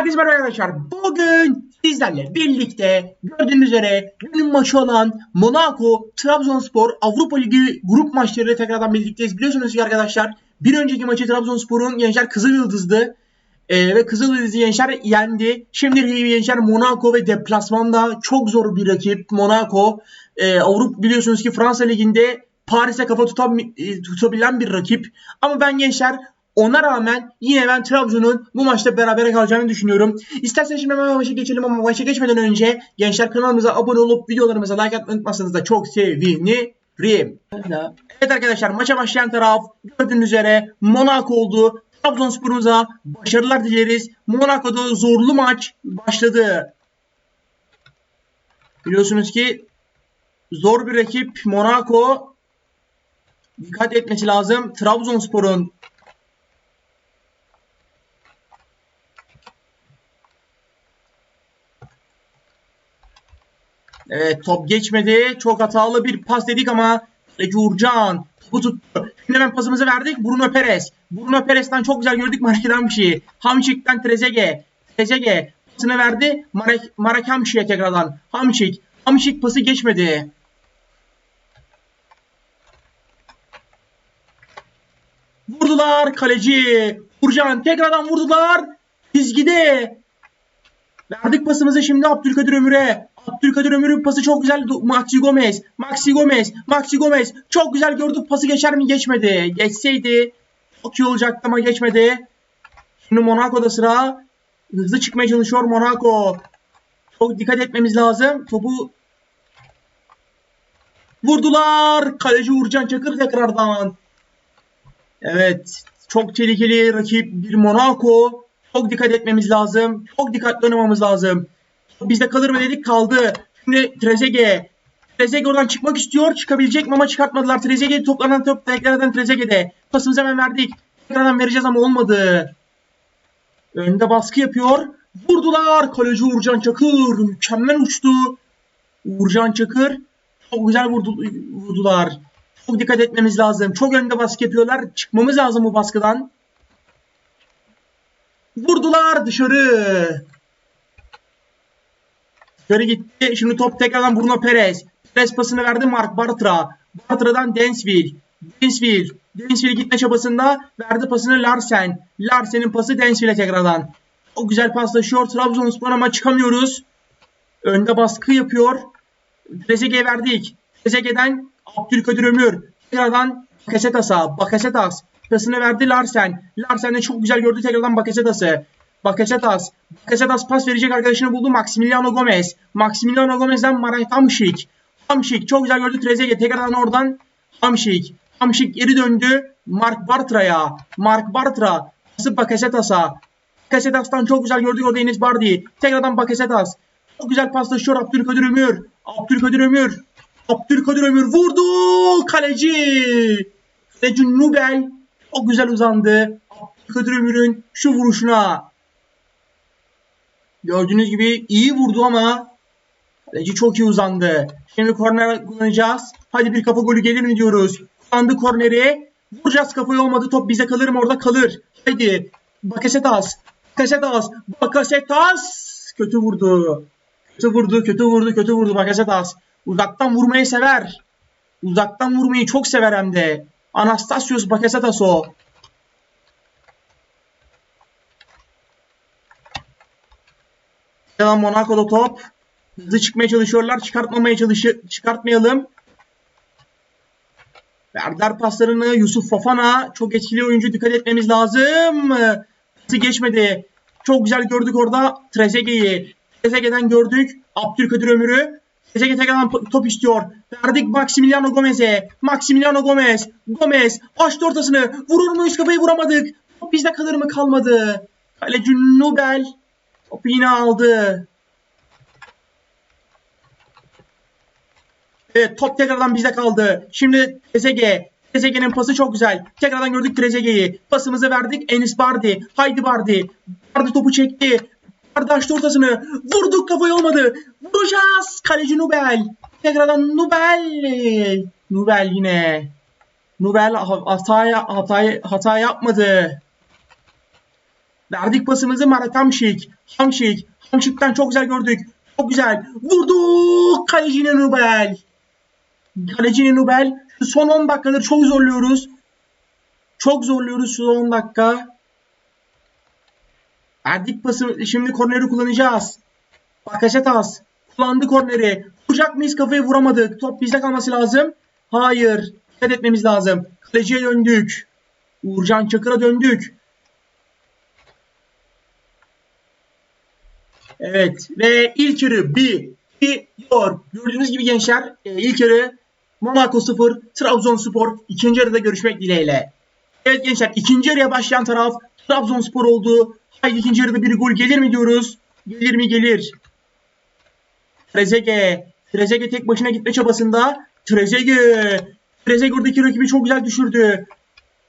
Herkese merhaba arkadaşlar. Bugün sizlerle birlikte gördüğünüz üzere günün maçı olan Monaco Trabzonspor Avrupa Ligi grup maçları tekrardan birlikteyiz. Biliyorsunuz ki arkadaşlar bir önceki maçı Trabzonspor'un Gençler Kızıl Yıldız'dı. Ee, ve Kızıl Yıldız'ı Gençler yendi. Şimdi rakibi Gençler Monaco ve deplasmanda çok zor bir rakip Monaco. Ee, Avrupa biliyorsunuz ki Fransa Ligi'nde Paris'e kafa tutan, e, tutabilen bir rakip. Ama ben Gençler ona rağmen yine ben Trabzon'un bu maçta beraber kalacağını düşünüyorum. İsterseniz şimdi hemen maça geçelim ama maça geçmeden önce gençler kanalımıza abone olup videolarımıza like atmayı unutmazsanız da çok sevinirim. Evet arkadaşlar maça başlayan taraf gördüğünüz üzere Monaco oldu. Trabzonspor'umuza başarılar dileriz. Monaco'da zorlu maç başladı. Biliyorsunuz ki zor bir rakip Monaco. Dikkat etmesi lazım. Trabzonspor'un Evet top geçmedi. Çok hatalı bir pas dedik ama Kaleci Uğurcan topu tuttu. Şimdi hemen pasımızı verdik. Bruno Perez. Bruno Perez'den çok güzel gördük Marek şey. Hamşik'ten Trezeguet. Trezeguet pasını verdi. Marek, Marek Hamşik'e tekrardan. Hamşik. Hamşik pası geçmedi. Vurdular kaleci. Uğurcan tekrardan vurdular. Çizgide. Verdik pasımızı şimdi Abdülkadir Ömür'e. Abdülkadir Ömür'ün pası çok güzel. Maxi Gomez. Maxi Gomez. Maxi Gomez. Çok güzel gördük. Pası geçer mi? Geçmedi. Geçseydi çok iyi olacaktı ama geçmedi. Şimdi Monaco'da sıra. Hızlı çıkmaya çalışıyor Monaco. Çok dikkat etmemiz lazım. Topu vurdular. Kaleci Uğurcan Çakır tekrardan. Evet. Çok tehlikeli rakip bir Monaco. Çok dikkat etmemiz lazım. Çok dikkatli oynamamız lazım. Bizde kalır mı dedik kaldı. Şimdi Trezeguet. Trezeguet oradan çıkmak istiyor. Çıkabilecek mi ama çıkartmadılar. Trezeguet toplanan top tekrardan Trezeguet'e. Pasımızı hemen verdik. Tekrardan vereceğiz ama olmadı. Önde baskı yapıyor. Vurdular. Kaleci Uğurcan Çakır. Mükemmel uçtu. Uğurcan Çakır. Çok güzel vurdu, vurdular. Çok dikkat etmemiz lazım. Çok önde baskı yapıyorlar. Çıkmamız lazım bu baskıdan. Vurdular dışarı. Dışarı gitti. Şimdi top tekrardan Bruno Perez. Perez pasını verdi Mark Bartra. Bartra'dan Densville. Densville. Densville gitme çabasında verdi pasını Larsen. Larsen'in pası Densville'e tekrardan. Çok güzel paslaşıyor. Trabzonspor ama çıkamıyoruz. Önde baskı yapıyor. Trezeguet'e verdik. Trezeguet'den Abdülkadir Ömür. Tekrardan Bakasetas'a. Bakasetas. Pasını verdi Larsen. Larsen de çok güzel gördü tekrardan Bakasetas'ı. Bakasetas. Bakasetas pas verecek arkadaşını buldu. Maximiliano Gomez. Maximiliano Gomez'den Maray Hamşik. Hamşik çok güzel gördü Trezeguet. Tekrardan oradan Hamşik. Hamşik geri döndü. Mark Bartra'ya. Mark Bartra. Pası Bakasetas'a. Bakasetas'tan çok güzel gördük o Deniz Bardi. Tekrardan Bakasetas. Çok güzel paslaşıyor Abdülkadir Ömür. Abdülkadir Ömür. Abdülkadir Ömür vurdu. Kaleci. Kaleci Nubel. Çok güzel uzandı. Abdülkadir Ömür'ün şu vuruşuna. Gördüğünüz gibi iyi vurdu ama kaleci çok iyi uzandı. Şimdi korner kullanacağız. Hadi bir kafa golü gelir mi diyoruz. Kullandı korneri. Vuracağız kafayı olmadı. Top bize kalır mı orada kalır. Haydi. Bakasetas. Bakasetas. Bakasetas. Kötü vurdu. Kötü vurdu, kötü vurdu, kötü vurdu Bakasetas. Uzaktan vurmayı sever. Uzaktan vurmayı çok sever hem de. Anastasios Bakasetas o. Devam Monaco'da top. Hızlı çıkmaya çalışıyorlar. Çıkartmamaya çalışır. Çıkartmayalım. Verder paslarını Yusuf Fofana. Çok etkili oyuncu. Dikkat etmemiz lazım. Pası geçmedi. Çok güzel gördük orada Trezeguet'i. Trezeguet'den gördük. Abdülkadir Ömür'ü. Trezeguet tekrardan top istiyor. Verdik Maximiliano Gomez'e. Maximiliano Gomez. Gomez açtı ortasını. Vurur muyuz kafayı vuramadık. Top bizde kalır mı kalmadı. Kaleci Nubel. Topu yine aldı. Evet top tekrardan bizde kaldı. Şimdi Trezeguet. Trezeguet'in pası çok güzel. Tekrardan gördük Trezeguet'i. Pasımızı verdik Enis Bardi. Haydi Bardi. Bardi topu çekti. Bardi açtı ortasını. Vurduk kafayı olmadı. Vuracağız. Kaleci Nubel. Tekrardan Nubel. Nubel yine. Nubel hata, hata, hata yapmadı. Verdik pasımızı Marat Hamşik. Hamşik. Hamşik'ten çok güzel gördük. Çok güzel. Vurduk. Kalecine Nubel. Kalecine Nubel. Şu son 10 dakikadır çok zorluyoruz. Çok zorluyoruz şu 10 dakika. Verdik pası. Şimdi korneri kullanacağız. Bakasetas. Kullandı korneri. Vuracak mıyız kafayı vuramadık. Top bizde kalması lazım. Hayır. Dikkat etmemiz lazım. Kaleciye döndük. Uğurcan Çakır'a döndük. Evet ve ilk yarı bitiyor. Gördüğünüz gibi gençler e, ilk yarı Monaco 0, Trabzonspor ikinci yarıda görüşmek dileğiyle. Evet gençler ikinci yarıya başlayan taraf Trabzonspor oldu. Haydi ikinci yarıda bir gol gelir mi diyoruz? Gelir mi gelir. Trezeguet. Trezeguet tek başına gitme çabasında. Trezeguet. Trezeguet oradaki rakibi çok güzel düşürdü.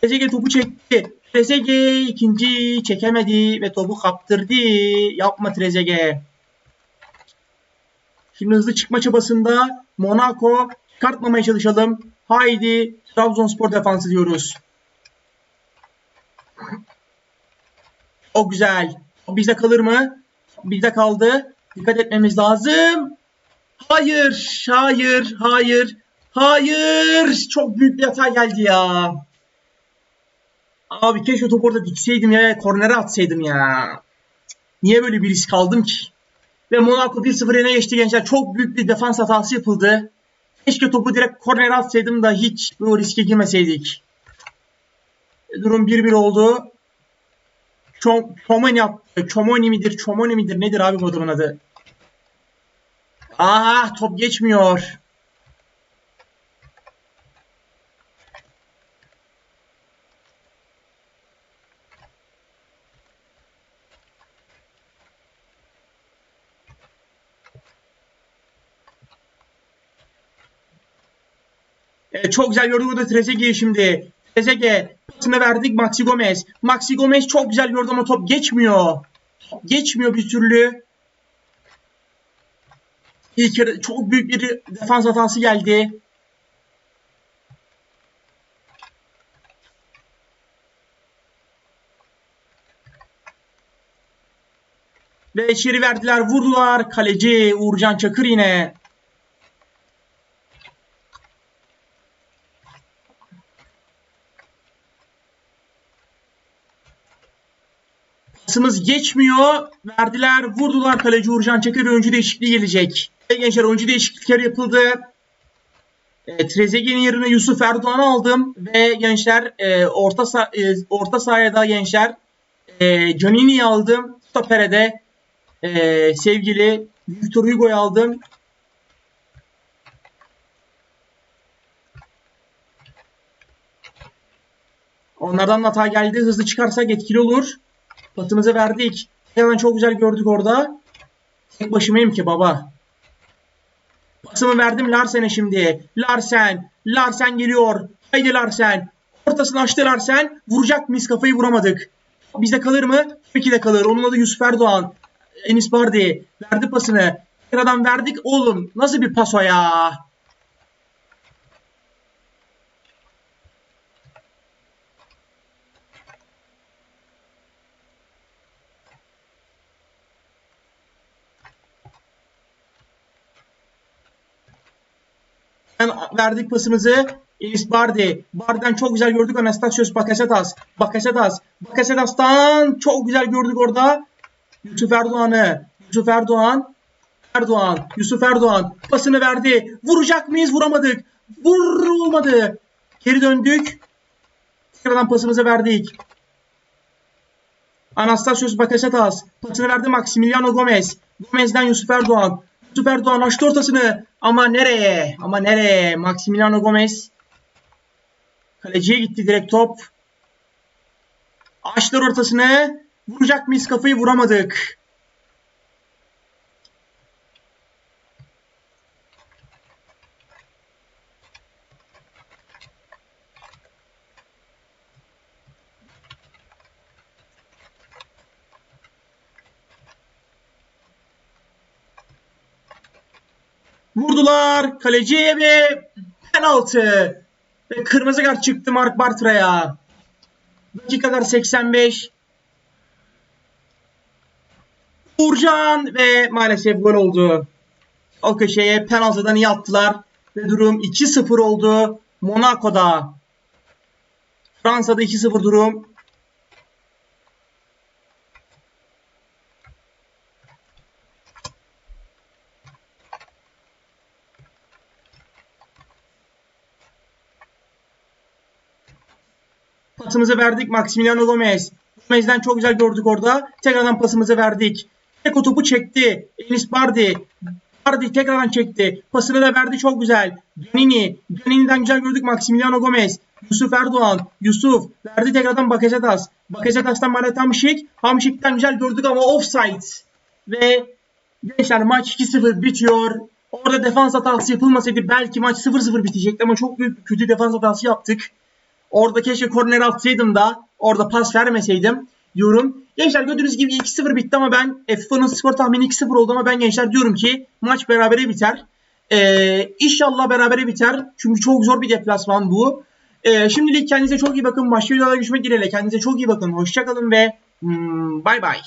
Trezeguet topu çekti. Trezeguet ikinci çekemedi ve topu kaptırdı. Yapma Trezeguet. Şimdi hızlı çıkma çabasında Monaco çıkartmamaya çalışalım. Haydi Trabzonspor defansı diyoruz. O güzel. Bizde kalır mı? Bizde kaldı. Dikkat etmemiz lazım. Hayır, hayır, hayır, hayır. Çok büyük bir hata geldi ya. Abi keşke topu orada dikseydim ya, kornere atsaydım ya. Niye böyle bir risk aldım ki? Ve Monaco 1-0 öne geçti gençler. Çok büyük bir defans hatası yapıldı. Keşke topu direkt kornere atsaydım da hiç bu riske girmeseydik. Durum 1-1 oldu. Çom Çomoni yaptı. Çomoni midir? Çomoni midir? Nedir abi bu adamın adı? Ah top geçmiyor. Ee, çok güzel gördük burada Trezeguet'i şimdi. Trezeguet pasını verdik Maxi Gomez. Maxi Gomez çok güzel gördü ama top geçmiyor. Geçmiyor bir türlü. İlk yarı çok büyük bir defans hatası geldi. Ve içeri verdiler, vurdular. Kaleci Uğurcan Çakır yine. Pasımız geçmiyor. Verdiler, vurdular kaleci Uğurcan Çakır oyuncu değişikliği gelecek. Gençler oyuncu değişiklikleri yapıldı. E, Trezeguet'in yerine Yusuf Erdoğan'ı aldım ve gençler e, orta sa e, orta sahaya da gençler e, Canini'yi aldım. Stopere de e, sevgili Victor Hugo'yu aldım. Onlardan hata geldi. Hızlı çıkarsak etkili olur. Pasımızı verdik. Hemen çok güzel gördük orada. Tek başımayım ki baba. Pasımı verdim Larsen'e şimdi. Larsen. Larsen geliyor. Haydi Larsen. Ortasını açtı Larsen. Vuracak mıyız? Kafayı vuramadık. Bizde kalır mı? Tabii de kalır. Onun adı Yusuf Erdoğan. Enis Bardi. Verdi pasını. Sıradan verdik. Oğlum nasıl bir pas o ya? verdik pasımızı. Enis Bardi. Bardi'den çok güzel gördük Anastasios Bakasetas. Bakasetas. Bakasetas'tan çok güzel gördük orada. Yusuf Erdoğan'ı. Yusuf Erdoğan. Erdoğan. Yusuf Erdoğan. Pasını verdi. Vuracak mıyız? Vuramadık. Vurulmadı. Geri döndük. Sıradan pasımızı verdik. Anastasios Bakasetas. Pasını verdi Maximiliano Gomez. Gomez'den Yusuf Erdoğan. Yusuf Erdoğan açtı ortasını. Ama nereye? Ama nereye? Maximiliano Gomez. Kaleciye gitti direkt top. Açtılar ortasını. Vuracak mıyız kafayı vuramadık. Vurdular kaleciye ve penaltı. Ve kırmızı kart çıktı Mark Bartra'ya. Dakikalar 85. Uğurcan ve maalesef gol oldu. O köşeye penaltıdan iyi attılar. Ve durum 2-0 oldu Monaco'da. Fransa'da 2-0 durum. Pasımızı verdik Maximiliano Gomez. Gomez'den çok güzel gördük orada. Tekrardan pasımızı verdik. Eko topu çekti. Enis Bardi. Bardi tekrardan çekti. Pasını da verdi çok güzel. Dönini. Dönini'den güzel gördük Maximiliano Gomez. Yusuf Erdoğan. Yusuf. Verdi tekrardan Bakasetas. Bakasetas'tan Maret Hamşik. Hamşik'ten güzel gördük ama offside. Ve gençler maç 2-0 bitiyor. Orada defans hatası yapılmasaydı belki maç 0-0 bitecekti ama çok büyük kötü defans hatası yaptık. Orada keşke korner atsaydım da orada pas vermeseydim diyorum. Gençler gördüğünüz gibi 2-0 bitti ama ben FIFA'nın skor tahmini 2-0 oldu ama ben gençler diyorum ki maç berabere biter. Ee, inşallah berabere biter. Çünkü çok zor bir deplasman bu. Ee, şimdilik kendinize çok iyi bakın. Başka videolarda görüşmek dileğiyle. Kendinize çok iyi bakın. Hoşçakalın ve hmm, bay bay.